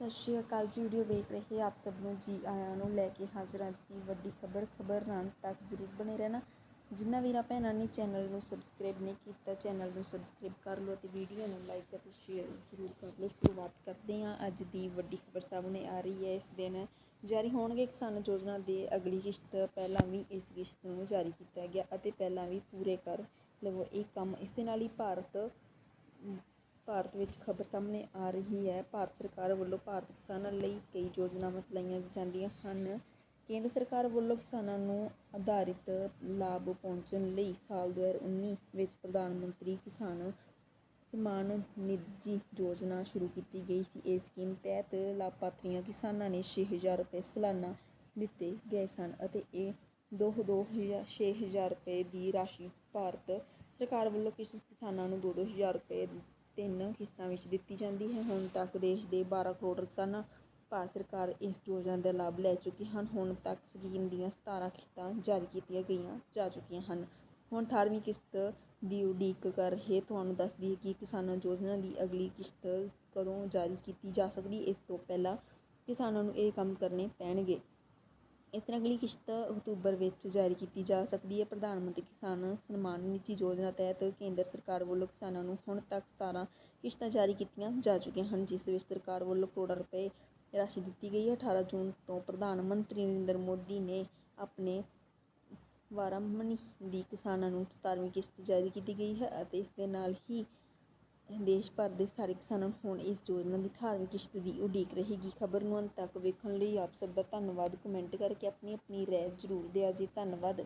ਸਤਿ ਸ਼੍ਰੀ ਅਕਾਲ ਜੀ, ਵੀਡੀਓ ਵੇਖ ਰਹੇ ਆਪ ਸਭ ਨੂੰ ਜੀ ਆਇਆਂ ਨੂੰ ਲੈ ਕੇ ਹਾਜ਼ਰ ਅੱਜ ਦੀ ਵੱਡੀ ਖਬਰ ਖਬਰ ਰਾਂ ਤੱਕ ਜ਼ਰੂਰ ਬਣੇ ਰਹਿਣਾ। ਜਿੰਨਾ ਵੀਰਾਂ ਭੈਣਾਂ ਨੇ ਚੈਨਲ ਨੂੰ ਸਬਸਕ੍ਰਾਈਬ ਨਹੀਂ ਕੀਤਾ, ਚੈਨਲ ਨੂੰ ਸਬਸਕ੍ਰਾਈਬ ਕਰ ਲਓ ਅਤੇ ਵੀਡੀਓ ਨੂੰ ਲਾਈਕ ਅਤੇ ਸ਼ੇਅਰ ਜ਼ਰੂਰ ਕਰ ਲਓ। ਸ਼ੁਰੂਆਤ ਕਰਦੇ ਹਾਂ ਅੱਜ ਦੀ ਵੱਡੀ ਖਬਰ ਸਾਹਮਣੇ ਆ ਰਹੀ ਹੈ। ਇਸ ਦਿਨ ਜਾਰੀ ਹੋਣਗੇ ਕਿਸਾਨ ਯੋਜਨਾ ਦੇ ਅਗਲੀ ਕਿਸ਼ਤ, ਪਹਿਲਾਂ ਵੀ ਇਸ ਕਿਸ਼ਤ ਨੂੰ ਜਾਰੀ ਕੀਤਾ ਗਿਆ ਅਤੇ ਪਹਿਲਾਂ ਵੀ ਪੂਰੇ ਕਰ ਲਵੋ ਇਹ ਕੰਮ। ਇਸ ਦੇ ਨਾਲ ਹੀ ਭਾਰਤ ਭਾਰਤ ਵਿੱਚ ਖਬਰ ਸਾਹਮਣੇ ਆ ਰਹੀ ਹੈ। ਭਾਰਤ ਸਰਕਾਰ ਵੱਲੋਂ ਭਾਰਤ ਕਿਸਾਨਾਂ ਲਈ ਕਈ ਯੋਜਨਾਵਾਂ ਚਲਾਈਆਂ ਜਾਂਦੀਆਂ ਹਨ। ਕੇਂਦਰ ਸਰਕਾਰ ਵੱਲੋਂ ਕਿਸਾਨਾਂ ਨੂੰ ਆਧਾਰਿਤ ਲਾਭ ਪਹੁੰਚਣ ਲਈ ਸਾਲ 2019 ਵਿੱਚ ਪ੍ਰਧਾਨ ਮੰਤਰੀ ਕਿਸਾਨ ਸਨਮਾਨ ਨਿਧੀ ਯੋਜਨਾ ਸ਼ੁਰੂ ਕੀਤੀ ਗਈ ਸੀ। ਇਸ ਸਕੀਮ ਤਹਿਤ ਲਾਭਪਾਤਰੀਆਂ ਕਿਸਾਨਾਂ ਨੇ ਛੇ ਹਜ਼ਾਰ ਰੁਪਏ ਸਾਲਾਨਾ ਦਿੱਤੇ ਗਏ ਸਨ ਅਤੇ ਇਹ ਦੋ ਦੋ ਹਜ਼ਾਰ, ਛੇ ਹਜ਼ਾਰ ਰੁਪਏ ਦੀ ਰਾਸ਼ੀ ਭਾਰਤ ਸਰਕਾਰ ਵੱਲੋਂ ਕਿਸ ਕਿਸਾਨਾਂ ਨੂੰ ਦੋ ਦੋ ਹਜ਼ਾਰ ਰੁਪਏ ਤਿੰਨ ਕਿਸ਼ਤਾਂ ਵਿੱਚ ਦਿੱਤੀ ਜਾਂਦੀ ਹੈ। ਹੁਣ ਤੱਕ ਦੇਸ਼ ਦੇ 12 ਕਰੋੜ ਕਿਸਾਨਾਂ ਭਾਰਤ ਸਰਕਾਰ ਇਸ ਯੋਜਨਾ ਦਾ ਲਾਭ ਲੈ ਚੁੱਕੇ ਹਨ। ਹੁਣ ਤੱਕ ਸਕੀਮ ਦੀਆਂ 17 ਕਿਸ਼ਤਾਂ ਜਾਰੀ ਕੀਤੀਆਂ ਗਈਆਂ, ਜਾ ਚੁੱਕੀਆਂ ਹਨ। ਹੁਣ 18ਵੀਂ ਕਿਸ਼ਤ ਦੀ ਉਡੀਕ ਕਰ ਰਹੇ ਤੁਹਾਨੂੰ ਦੱਸ ਦਈਏ ਕਿ ਕਿਸਾਨਾਂ ਯੋਜਨਾ ਦੀ ਅਗਲੀ ਕਿਸ਼ਤ ਕਦੋਂ ਜਾਰੀ ਕੀਤੀ ਜਾ ਸਕਦੀ? ਇਸ ਤੋਂ ਪਹਿਲਾਂ ਕਿਸਾਨਾਂ ਨੂੰ ਇਹ ਕੰਮ ਕਰਨੇ ਪੈਣਗੇ। ਇਸ ਤਰ੍ਹਾਂ ਅਗਲੀ ਕਿਸ਼ਤ ਅਕਤੂਬਰ ਵਿੱਚ ਜਾਰੀ ਕੀਤੀ ਜਾ ਸਕਦੀ ਹੈ। ਪ੍ਰਧਾਨ ਮੰਤਰੀ ਕਿਸਾਨ ਸਨਮਾਨ ਨਿਧੀ ਯੋਜਨਾ ਤਹਿਤ ਕੇਂਦਰ ਸਰਕਾਰ ਵੱਲੋਂ ਕਿਸਾਨਾਂ ਨੂੰ ਹੁਣ ਤੱਕ 17 ਕਿਸ਼ਤਾਂ ਜਾਰੀ ਕੀਤੀਆਂ ਜਾ ਚੁੱਕੀਆਂ ਹਨ, ਜਿਸ ਵਿੱਚ ਸਰਕਾਰ ਵੱਲੋਂ ਕਰੋੜਾਂ ਰੁਪਏ ਰਾਸ਼ੀ ਦਿੱਤੀ ਗਈ ਹੈ। 18 ਜੂਨ ਤੋਂ ਪ੍ਰਧਾਨ ਮੰਤਰੀ ਨਰਿੰਦਰ ਮੋਦੀ ਨੇ ਆਪਣੇ ਵਾਰਾਮਨੀ ਦੀ ਕਿਸਾਨਾਂ ਨੂੰ 17ਵੀਂ ਕਿਸ਼ਤ ਜਾਰੀ ਕੀਤੀ ਗਈ ਹੈ ਅਤੇ ਇਸ ਦੇ ਨਾਲ ਹੀ ਦੇਸ਼ ਭਰ ਦੇ ਸਾਰੇ ਕਿਸਾਨਾਂ ਨੂੰ ਹੁਣ ਇਸ ਯੋਜਨਾ ਦੀ 18ਵੀਂ ਕਿਸ਼ਤ ਦੀ ਉਡੀਕ ਰਹੇਗੀ। ਖਬਰ ਨੂੰ ਅੰਤ ਤੱਕ ਵੇਖਣ ਲਈ ਆਪ ਸਭ ਦਾ ਧੰਨਵਾਦ। ਕਮੈਂਟ ਕਰਕੇ ਆਪਣੀ ਆਪਣੀ ਰਾਏ ਜ਼ਰੂਰ ਦਿਆ ਜੀ। ਧੰਨਵਾਦ।